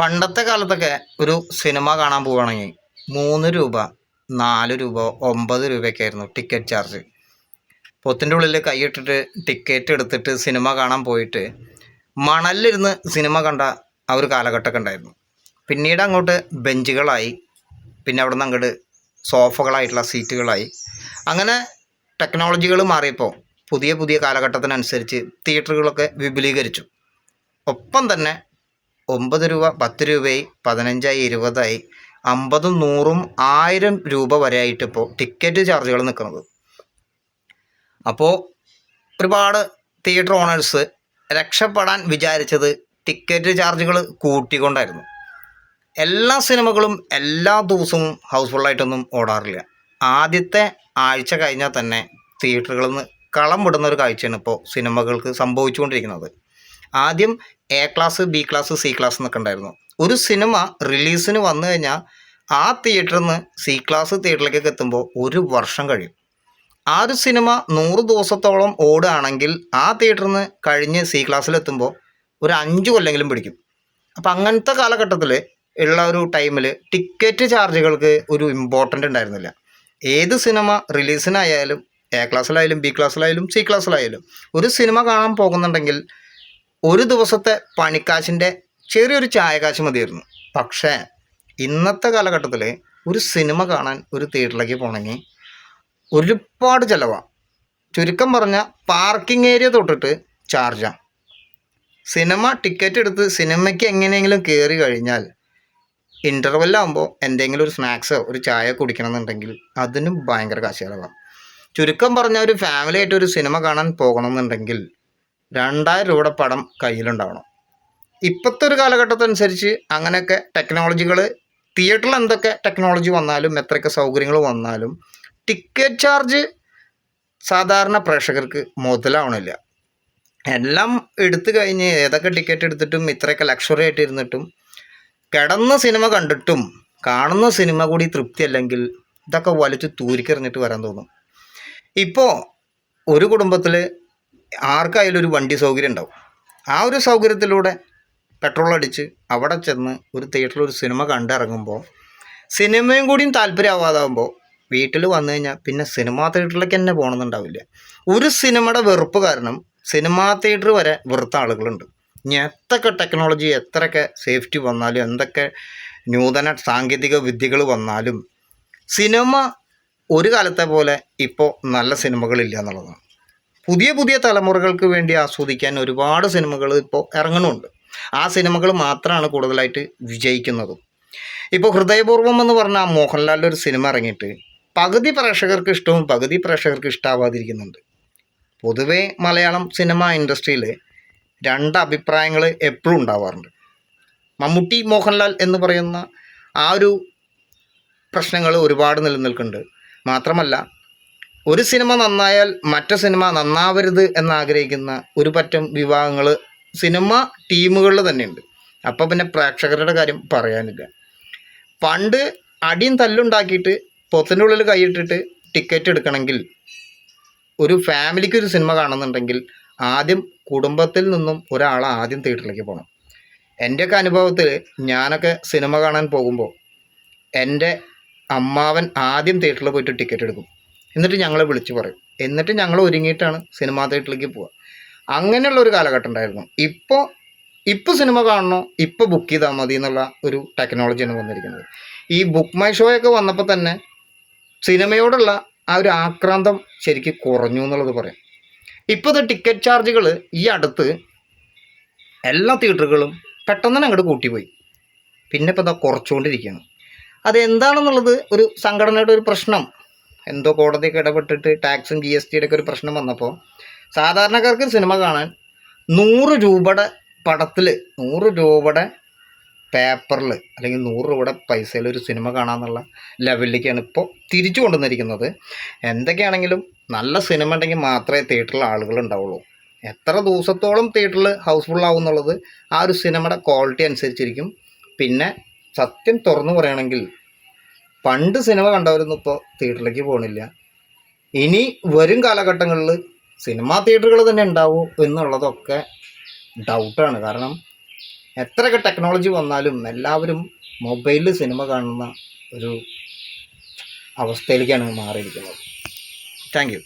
പണ്ടത്തെ കാലത്തൊക്കെ ഒരു സിനിമ കാണാൻ പോവുകയാണെങ്കിൽ മൂന്ന് രൂപ നാല് രൂപ ഒമ്പത് രൂപയൊക്കെ ആയിരുന്നു ടിക്കറ്റ് ചാർജ് പൊത്തിന്റെ ഉള്ളിൽ കൈയിട്ടിട്ട് ടിക്കറ്റ് എടുത്തിട്ട് സിനിമ കാണാൻ പോയിട്ട് മണലിലിരുന്ന് സിനിമ കണ്ട ആ ഒരു കാലഘട്ടമൊക്കെ ഉണ്ടായിരുന്നു. പിന്നീട് അങ്ങോട്ട് ബെഞ്ചുകളായി പിന്നെ അവിടെ നിന്ന് അങ്ങോട്ട് സോഫകളായിട്ടുള്ള സീറ്റുകളായി. അങ്ങനെ ടെക്നോളജികൾ മാറിയപ്പോൾ പുതിയ പുതിയ കാലഘട്ടത്തിനനുസരിച്ച് തിയേറ്ററുകളൊക്കെ വിപുലീകരിച്ചു. ഒപ്പം തന്നെ ഒമ്പത് രൂപ പത്ത് രൂപയായി പതിനഞ്ചായി ഇരുപതായി അമ്പതും നൂറും ആയിരം രൂപ വരെ ആയിട്ട് ഇപ്പോൾ ടിക്കറ്റ് ചാർജുകൾ നിൽക്കുന്നത്. അപ്പോൾ ഒരുപാട് തിയേറ്റർ ഓണേഴ്സ് രക്ഷപ്പെടാൻ വിചാരിച്ചത് ടിക്കറ്റ് ചാർജുകൾ കൂട്ടിക്കൊണ്ടായിരുന്നു. എല്ലാ സിനിമകളും എല്ലാ ദിവസവും ഹൗസ്ഫുള്ളായിട്ടൊന്നും ഓടാറില്ല. ആദ്യത്തെ ആഴ്ച കഴിഞ്ഞാൽ തന്നെ തിയേറ്ററുകളിൽ നിന്ന് കളം വിടുന്ന ഒരു കാഴ്ചയാണ് ഇപ്പോൾ സിനിമകൾക്ക് സംഭവിച്ചുകൊണ്ടിരിക്കുന്നത്. ആദ്യം A class B class C class എന്നൊക്കെ ഉണ്ടായിരുന്നു. ഒരു സിനിമ റിലീസിന് വന്നു കഴിഞ്ഞാൽ ആ തിയേറ്ററിൽ നിന്ന് സി ക്ലാസ് തിയേറ്ററിലേക്കൊക്കെ എത്തുമ്പോൾ ഒരു വർഷം കഴിയും. ആ ഒരു സിനിമ നൂറ് ദിവസത്തോളം ഓടുകയാണെങ്കിൽ ആ തിയേറ്ററിൽ നിന്ന് കഴിഞ്ഞ് സി ക്ലാസ്സിലെത്തുമ്പോൾ ഒരു അഞ്ച് കൊല്ലെങ്കിലും പിടിക്കും. അപ്പം അങ്ങനത്തെ കാലഘട്ടത്തിൽ ഉള്ള ഒരു ടൈമിൽ ടിക്കറ്റ് ചാർജുകൾക്ക് ഒരു ഇമ്പോർട്ടന്റ് ഉണ്ടായിരുന്നില്ല. ഏത് സിനിമ റിലീസിനായാലും എ ക്ലാസ്സിലായാലും ബി ക്ലാസ്സിലായാലും സി ക്ലാസ്സിലായാലും ഒരു സിനിമ കാണാൻ പോകുന്നുണ്ടെങ്കിൽ ഒരു ദിവസത്തെ പണിക്കാശിന്റെ ചെറിയൊരു ചായക്കാശ് മതിയായിരുന്നു. പക്ഷേ ഇന്നത്തെ കാലഘട്ടത്തിൽ ഒരു സിനിമ കാണാൻ ഒരു തിയേറ്ററിലേക്ക് പോകണമെങ്കിൽ ഒരുപാട് ചിലവാണ് ചുരുക്കം പറഞ്ഞാൽ പാർക്കിംഗ് ഏരിയ തൊട്ടിട്ട് ചാർജാണ് സിനിമ ടിക്കറ്റ് എടുത്ത് സിനിമയ്ക്ക് എങ്ങനെയെങ്കിലും കയറി കഴിഞ്ഞാൽ ഇന്റർവെല്ലാകുമ്പോൾ എന്തെങ്കിലും ഒരു സ്നാക്സോ ഒരു ചായ കുടിക്കണമെന്നുണ്ടെങ്കിൽ അതിനും ഭയങ്കര കാശ് ചിലവാണ് ചുരുക്കം പറഞ്ഞാൽ ഒരു ഫാമിലി ആയിട്ട് ഒരു സിനിമ കാണാൻ പോകണമെന്നുണ്ടെങ്കിൽ രണ്ടായിരം രൂപയുടെ പടം കയ്യിലുണ്ടാവണം. ഇപ്പോഴത്തെ ഒരു കാലഘട്ടത്തിനനുസരിച്ച് അങ്ങനെയൊക്കെ ടെക്നോളജികൾ തിയേറ്ററിൽ എന്തൊക്കെ ടെക്നോളജി വന്നാലും എത്രയൊക്കെ സൗകര്യങ്ങൾ വന്നാലും ടിക്കറ്റ് ചാർജ് സാധാരണ പ്രേക്ഷകർക്ക് മുതലാവണില്ല. എല്ലാം എടുത്തു കഴിഞ്ഞ് ഏതൊക്കെ ടിക്കറ്റ് എടുത്തിട്ടും ഇത്രയൊക്കെ ലക്ഷറി ആയിട്ട് ഇരുന്നിട്ടും കിടന്ന സിനിമ കണ്ടിട്ടും കാണുന്ന സിനിമ കൂടി തൃപ്തി അല്ലെങ്കിൽ ഇതൊക്കെ വലിച്ച് തൂരിക്കെറിഞ്ഞിട്ട് വരാൻ തോന്നും. ഇപ്പോൾ ഒരു കുടുംബത്തിൽ ആർക്കായാലും ഒരു വണ്ടി സൗകര്യം ഉണ്ടാവും. ആ ഒരു സൗകര്യത്തിലൂടെ പെട്രോൾ അടിച്ച് അവിടെ ചെന്ന് ഒരു തിയേറ്ററിൽ ഒരു സിനിമ കണ്ടിറങ്ങുമ്പോൾ സിനിമയും കൂടിയും താല്പര്യമാവാതാകുമ്പോൾ വീട്ടിൽ വന്നു കഴിഞ്ഞാൽ പിന്നെ സിനിമാ തിയേറ്ററിലേക്ക് തന്നെ പോകണമെന്നുണ്ടാവില്ല ഒരു സിനിമയുടെ വെറുപ്പ് കാരണം സിനിമാ തിയേറ്റർ വരെ വെറുത്ത ആളുകളുണ്ട്. ഇനി എത്രയൊക്കെ ടെക്നോളജി എത്രയൊക്കെ സേഫ്റ്റി വന്നാലും എന്തൊക്കെ നൂതന സാങ്കേതിക വിദ്യകൾ വന്നാലും സിനിമ ഒരു കാലത്തെ പോലെ ഇപ്പോൾ നല്ല സിനിമകളില്ല എന്നുള്ളതാണ്. പുതിയ പുതിയ തലമുറകൾക്ക് വേണ്ടി ആസ്വദിക്കാൻ ഒരുപാട് സിനിമകൾ ഇപ്പോൾ ഇറങ്ങുന്നുണ്ട്. ആ സിനിമകൾ മാത്രമാണ് കൂടുതലായിട്ട് വിജയിക്കുന്നതും. ഇപ്പോൾ ഹൃദയപൂർവം എന്ന് പറഞ്ഞാൽ മോഹൻലാലിന്റെ ഒരു സിനിമ ഇറങ്ങിയിട്ട് പകുതി പ്രേക്ഷകർക്ക് ഇഷ്ടവും പകുതി പ്രേക്ഷകർക്ക് ഇഷ്ടാവാതിരിക്കുന്നുണ്ട്. പൊതുവേ മലയാളം സിനിമ ഇൻഡസ്ട്രിയിൽ രണ്ട് അഭിപ്രായങ്ങൾ എപ്പോഴും ഉണ്ടാവാറുണ്ട്. മമ്മൂട്ടി മോഹൻലാൽ എന്ന് പറയുന്ന ആ ഒരു പ്രശ്നങ്ങൾ ഒരുപാട് നിലനിൽക്കുന്നുണ്ട്. മാത്രമല്ല ഒരു സിനിമ നന്നായാൽ മറ്റു സിനിമ നന്നാവരുത് എന്നാഗ്രഹിക്കുന്ന ഒരു പറ്റം വിഭാഗങ്ങൾ സിനിമ ടീമുകളിൽ തന്നെയുണ്ട്. അപ്പോൾ പിന്നെ പ്രേക്ഷകരുടെ കാര്യം പറയാനില്ല. പണ്ട് അടിയും തല്ലുണ്ടാക്കിയിട്ട് പൊത്തിന്റെ ഉള്ളിൽ കൈയിട്ടിട്ട് ടിക്കറ്റ് എടുക്കണമെങ്കിൽ ഒരു ഫാമിലിക്ക് ഒരു സിനിമ കാണുന്നുണ്ടെങ്കിൽ ആദ്യം കുടുംബത്തിൽ നിന്നും ഒരാൾ ആദ്യം തിയേറ്ററിലേക്ക് പോകണം. എന്റെയൊക്കെ അനുഭവത്തിൽ ഞാനൊക്കെ സിനിമ കാണാൻ പോകുമ്പോൾ എന്റെ അമ്മാവൻ ആദ്യം തിയേറ്ററിൽ പോയിട്ട് ടിക്കറ്റ് എടുക്കും. എന്നിട്ട് ഞങ്ങളെ വിളിച്ചു പറയും. എന്നിട്ട് ഞങ്ങൾ ഒരുങ്ങിയിട്ടാണ് സിനിമാ തിയേറ്ററിലേക്ക് പോവുക. അങ്ങനെയുള്ള ഒരു കാലഘട്ടം ഉണ്ടായിരുന്നു. ഇപ്പോൾ ഇപ്പോൾ സിനിമ കാണണോ? ഇപ്പോൾ ബുക്ക് ചെയ്താൽ മതി എന്നുള്ള ഒരു ടെക്നോളജിയാണ് വന്നിരിക്കുന്നത്. ഈ ബുക്ക് മൈ ഷോയൊക്കെ വന്നപ്പോൾ തന്നെ സിനിമയോടുള്ള ആ ഒരു ആക്രാന്തം ശരിക്കും കുറഞ്ഞു എന്നുള്ളത് പറയാം. ഇപ്പോഴത്തെ ടിക്കറ്റ് ചാർജുകൾ ഈ അടുത്ത് എല്ലാ തിയേറ്ററുകളും പെട്ടെന്ന് തന്നെ അങ്ങോട്ട് കൂട്ടിപ്പോയി. പിന്നെ ഇപ്പോൾ ഇതാ കുറച്ചുകൊണ്ടിരിക്കുകയാണ്. അതെന്താണെന്നുള്ളത് ഒരു സംഘടനയുടെ ഒരു പ്രശ്നം. എന്തോ കോടതിയൊക്കെ ഇടപെട്ടിട്ട് ടാക്സും ജി എസ് ടിയുടെ ഒക്കെ ഒരു പ്രശ്നം വന്നപ്പോൾ സാധാരണക്കാർക്ക് സിനിമ കാണാൻ നൂറ് രൂപയുടെ പടത്തിൽ നൂറ് രൂപയുടെ പേപ്പറിൽ അല്ലെങ്കിൽ നൂറ് രൂപയുടെ പൈസയിൽ ഒരു സിനിമ കാണാമെന്നുള്ള ലെവലിലേക്കാണ് ഇപ്പോൾ തിരിച്ചു കൊണ്ടുവന്നിരിക്കുന്നത്. എന്തൊക്കെയാണെങ്കിലും നല്ല സിനിമ ഉണ്ടെങ്കിൽ മാത്രമേ തിയേറ്ററിൽ ആളുകൾ ഉണ്ടാവുള്ളൂ. എത്ര ദിവസത്തോളം തിയേറ്ററിൽ ഹൗസ്ഫുൾ ആവും എന്നുള്ളത് ആ ഒരു സിനിമയുടെ ക്വാളിറ്റി അനുസരിച്ചിരിക്കും. പിന്നെ സത്യം തുറന്നു പറയുകയാണെങ്കിൽ പണ്ട് സിനിമ കണ്ടവരൊന്നും ഇപ്പോൾ തിയേറ്ററിലേക്ക് പോകണില്ല ഇനി വരും കാലഘട്ടങ്ങളിൽ സിനിമാ തിയേറ്ററുകൾ തന്നെ ഉണ്ടാവും എന്നുള്ളതൊക്കെ ഡൗട്ടാണ് കാരണം എത്രയൊക്കെ ടെക്നോളജി വന്നാലും എല്ലാവരും മൊബൈലിൽ സിനിമ കാണുന്ന ഒരു അവസ്ഥയിലേക്കാണ് മാറിയിരിക്കുന്നത്. താങ്ക്